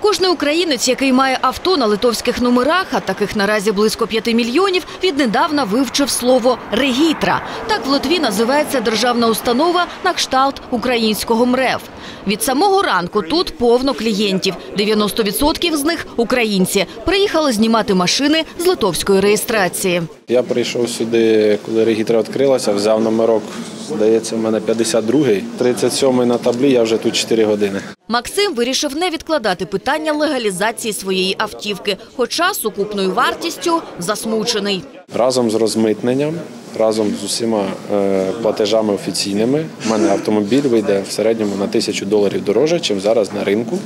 Кожний українець, який має авто на литовських номерах, а таких наразі близько 5 мільйонів, віднедавна вивчив слово «регітра». Так в Литві називається державна установа на кшталт українського МРЕВ. Від самого ранку тут повно клієнтів. 90% з них – українці. Приїхали знімати машини з литовської реєстрації. Я прийшов сюди, коли регітра відкрилася, взяв номерок, здається, в мене 52-й. 37-й на таблі, я вже тут 4 години. Максим вирішив не відкладати питання легалізації своєї автівки, хоча сукупною вартістю засмучений. Разом з розмитненням, разом з усіма е, платежами офіційними, в мене автомобіль вийде в середньому на тисячу доларів дорожче, чим зараз на ринку.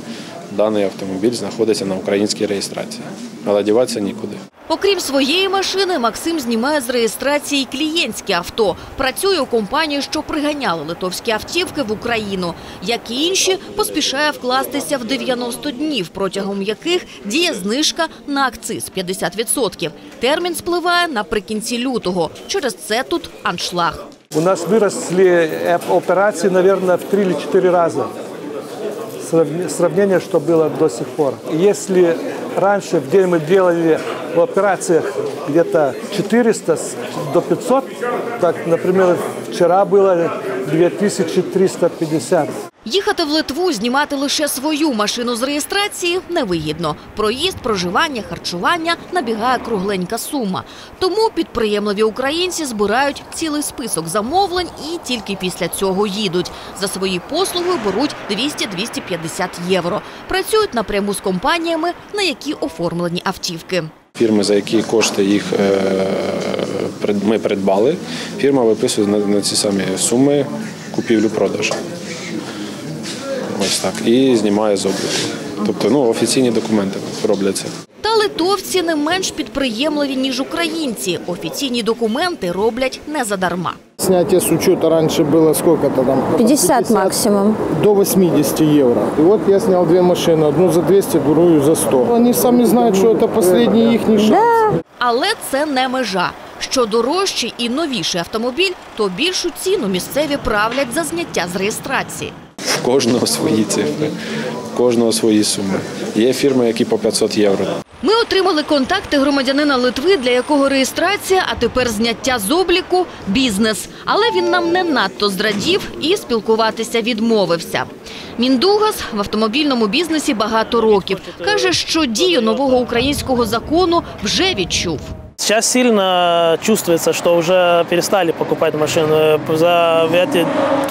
Даний автомобіль знаходиться на українській реєстрації. Але діватися нікуди. Окрім своєї машини, Максим знімає з реєстрації клієнтське авто. Працює у компанії, що приганяли литовські автівки в Україну. Як і інші, поспішає вкластися в 90 днів, протягом яких діє знижка на акциз 50%. Термін спливає наприкінці лютого. Через це тут аншлаг. У нас выросли э, операции, наверное, в 3 или 4 раза. Сравни- Сравнение, что было до сих пор. Если раньше в день мы делали в операциях где-то 400 с- до 500, так, например, вчера было 2350. Їхати в Литву, знімати лише свою машину з реєстрації невигідно. Проїзд, проживання, харчування набігає кругленька сума. Тому підприємливі українці збирають цілий список замовлень і тільки після цього їдуть. За свої послуги беруть 200-250 євро. Працюють напряму з компаніями, на які оформлені автівки. Фірми, за які кошти їх е, ми придбали, фірма виписує на, ці самі суми купівлю-продажу. Ось так. І знімає з обліку. Тобто ну, офіційні документи робляться. Та литовці не менш підприємливі, ніж українці. Офіційні документи роблять не задарма. Снятие с учета раньше было сколько-то там? 50 максимум. До 80 евро. И вот я снял две машины, одну за 200, другую за 100. Они сами знают, что это последний их шанс. Але це не межа. Що дорожчий і новіший автомобіль, то більшу ціну місцеві правлять за зняття з реєстрації. Кожного свої цифри, кожного свої суми. Є фірми, які по 500 євро. Ми отримали контакти громадянина Литви, для якого реєстрація, а тепер зняття з обліку – бізнес. Але він нам не надто зрадів і спілкуватися відмовився. Міндугас в автомобільному бізнесі багато років. Каже, що дію нового українського закону вже відчув. Сейчас сильно чувствуется, что уже перестали покупать машины. За эти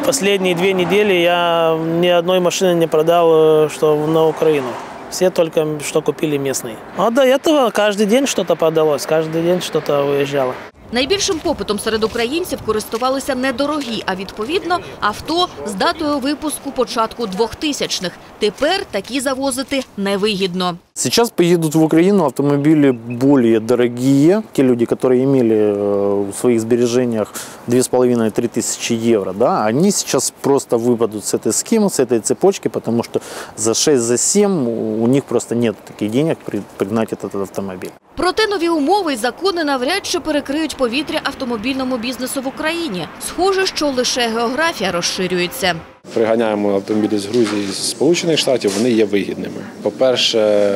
последние две недели я ни одной машины не продал, э, что на Украину. Все только что купили местные. А до этого каждый день что-то продалось, каждый день что-то выезжало. Найбільшим попитом серед українців користувалися недорогі, а відповідно авто з датою випуску початку 2000-х. Тепер такі завозити невигідно. Сейчас поедут в Украину автомобили более дорогие. Те люди, которые имели э, в своих сбережениях 2,5-3 тысячи евро, да, они сейчас просто выпадут с этой схемы, с этой цепочки, потому что за 6, за 7 у них просто нет таких денег при- пригнать этот автомобиль. Проте нові умови й закони навряд чи перекриють повітря автомобільному бізнесу в Україні. Схоже, що лише географія розширюється. Приганяємо автомобілі з Грузії з Сполучених Штатів, вони є вигідними. По-перше,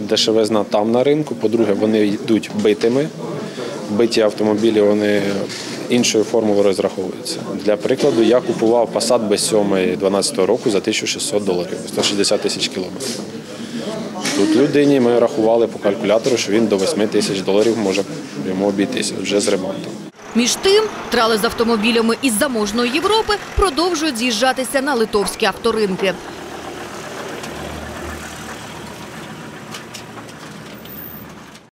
дешевизна там на ринку. По-друге, вони йдуть битими. Биті автомобілі вони іншою формулою розраховуються. Для прикладу, я купував Passat B7 12 року за 1600 доларів, 160 тисяч кілометрів. Тут людині ми рахували по калькулятору, що він до 8 тисяч доларів може йому обійтися вже з ремонтом. Між тим, трали з автомобілями із заможної Європи продовжують з'їжджатися на литовські авторинки.